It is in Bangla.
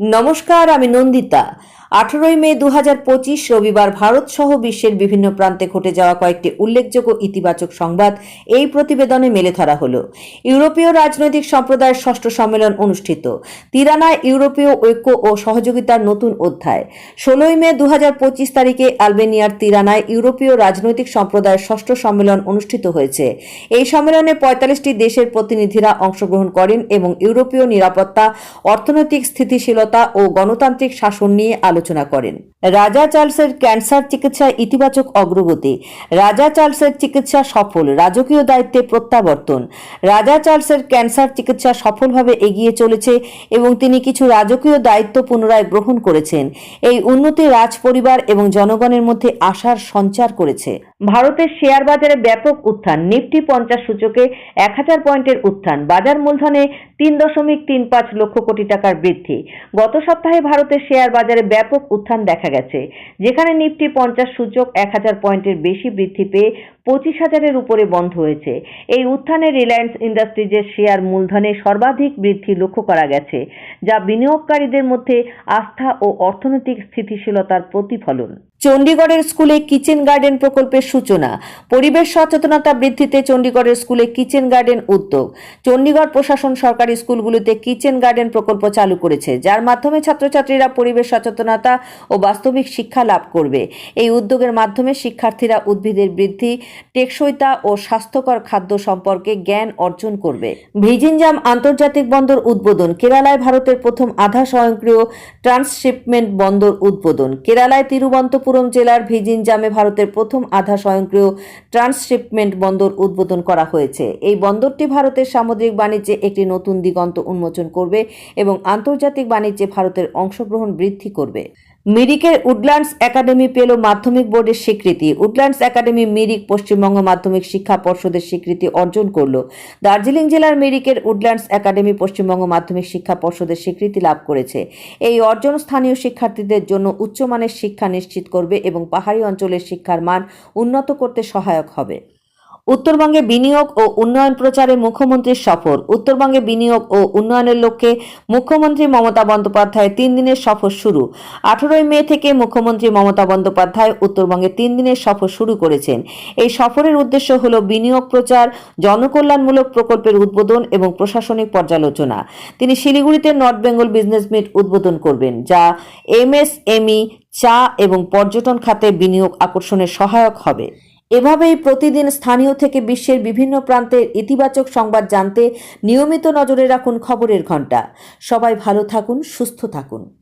নমস্কার আমি নন্দিতা। আঠারোই মে দু রবিবার ভারত সহ বিশ্বের বিভিন্ন প্রান্তে ঘটে যাওয়া কয়েকটি উল্লেখযোগ্য ইতিবাচক সংবাদ এই প্রতিবেদনে মেলে ধরা হলো। ইউরোপীয় রাজনৈতিক সম্প্রদায়ের ষষ্ঠ সম্মেলন অনুষ্ঠিত। তিরানায় ইউরোপীয় ঐক্য ও সহযোগিতার নতুন অধ্যায়। ষোলোই মে দু তারিখে আলবেনিয়ার তিরানায় ইউরোপীয় রাজনৈতিক সম্প্রদায়ের ষষ্ঠ সম্মেলন অনুষ্ঠিত হয়েছে। এই সম্মেলনে পঁয়তাল্লিশটি দেশের প্রতিনিধিরা অংশগ্রহণ করেন এবং ইউরোপীয় নিরাপত্তা, অর্থনৈতিক স্থিতিশীলতা ও গণতান্ত্রিক শাসন নিয়ে আলোচনা করেন। রাজা চার্লসের ক্যান্সার চিকিৎসায় ইতিবাচক অগ্রগতি। রাজা চার্লসের চিকিৎসা সফল, রাজকীয় দায়িত্বে প্রত্যাবর্তন। রাজা চার্লসের ক্যান্সার চিকিৎসা সফলভাবে এগিয়ে চলেছে এবং তিনি কিছু রাজকীয় দায়িত্ব পুনরায় গ্রহণ করেছেন। এই উন্নতি রাজ পরিবার এবং জনগণের মধ্যে আশার সঞ্চার করেছে। ভারতের শেয়ার বাজারে ব্যাপক উত্থান, নিফটি পঞ্চাশ সূচকে এক হাজার পয়েন্টের উত্থান, বাজার মূলধনে তিন দশমিক তিন পাঁচ লক্ষ কোটি টাকার বৃদ্ধি। গত সপ্তাহে ভারতের শেয়ার বাজারে ব্যাপক উত্থান দেখা গেছে। যেখানে নিফটি পঞ্চাশ সূচক এক হাজার পয়েন্টের বেশি বৃদ্ধি পেয়ে পঁচিশ হাজারের উপরে বন্ধ হয়েছে। এই উত্থানে রিলায়েন্স ইন্ডাস্ট্রিজের শেয়ার মূলধনে সর্বাধিক বৃদ্ধি লক্ষ্য করা গেছে, যা বিনিয়োগকারীদের মধ্যে আস্থা ও অর্থনৈতিক স্থিতিশীলতার প্রতিফলন। চণ্ডীগড়ের স্কুলে কিচেন গার্ডেন প্রকল্পের সূচনা, পরিবেশ সচেতনতা বৃদ্ধিতে চণ্ডীগড়ের স্কুলে কিচেন গার্ডেন উদ্যোগ। চণ্ডীগড় প্রশাসন সরকারি স্কুলগুলিতে কিচেন গার্ডেন প্রকল্প চালু করেছে, যার মাধ্যমে ছাত্রছাত্রীরা পরিবেশ সচেতনতা ও বাস্তবিক শিক্ষা লাভ করবে। এই উদ্যোগের মাধ্যমে শিক্ষার্থীরা উদ্ভিদের বৃদ্ধি টেকসইতা ও স্বাস্থ্যকর খাদ্য সম্পর্কে জ্ঞান অর্জন করবে। ভিজিনজাম আন্তর্জাতিক বন্দর উদ্বোধন। কেরালায় ভারতের প্রথম আধা স্বয়ংক্রিয় ট্রান্সশিপমেন্ট বন্দর উদ্বোধন। কেরালায় তিরুবন্তপুরম জেলার ভিজিনজামে ভারতের প্রথম আধা স্বয়ংক্রিয় ট্রান্সশিপমেন্ট বন্দর উদ্বোধন করা হয়েছে। এই বন্দরটি ভারতের সামুদ্রিক বাণিজ্যে একটি নতুন দিগন্ত উন্মোচন করবে এবং আন্তর্জাতিক বাণিজ্যে ভারতের অংশগ্রহণ বৃদ্ধি করবে। মিরিকের উডল্যান্ডস একাডেমি পেল মাধ্যমিক বোর্ডের স্বীকৃতি। উডল্যান্ডস একাডেমি মিরিক পশ্চিমবঙ্গ মাধ্যমিক শিক্ষা পর্ষদের স্বীকৃতি অর্জন করল। দার্জিলিং জেলার মিরিকের উডল্যান্ডস একাডেমি পশ্চিমবঙ্গ মাধ্যমিক শিক্ষা পর্ষদের স্বীকৃতি লাভ করেছে। এই অর্জন স্থানীয় শিক্ষার্থীদের জন্য উচ্চমানের শিক্ষা নিশ্চিত করবে এবং পাহাড়ি অঞ্চলের শিক্ষার মান উন্নত করতে সহায়ক হবে। উত্তরবঙ্গে বিনিয়োগ ও উন্নয়ন প্রচারে মুখ্যমন্ত্রীর সফর। উত্তরবঙ্গে বিনিয়োগ ও উন্নয়নের লক্ষ্যে মুখ্যমন্ত্রী মমতা বন্দ্যোপাধ্যায় তিন দিনের সফর শুরু। আঠারোই মে থেকে মুখ্যমন্ত্রী মমতা বন্দ্যোপাধ্যায় উত্তরবঙ্গে তিন দিনের সফর শুরু করেছেন। এই সফরের উদ্দেশ্য হল বিনিয়োগ প্রচার, জনকল্যাণমূলক প্রকল্পের উদ্বোধন এবং প্রশাসনিক পর্যালোচনা। তিনি শিলিগুড়িতে নর্থ বেঙ্গল বিজনেস মিট উদ্বোধন করবেন, যা এমএসএমই, চা এবং পর্যটন খাতে বিনিয়োগ আকর্ষণে সহায়ক হবে। এভাবেই প্রতিদিন স্থানীয় থেকে বিশ্বের বিভিন্ন প্রান্তের ইতিবাচক সংবাদ জানতে নিয়মিত নজরে রাখুন খবরের ঘণ্টা সবাই ভালো থাকুন, সুস্থ থাকুন।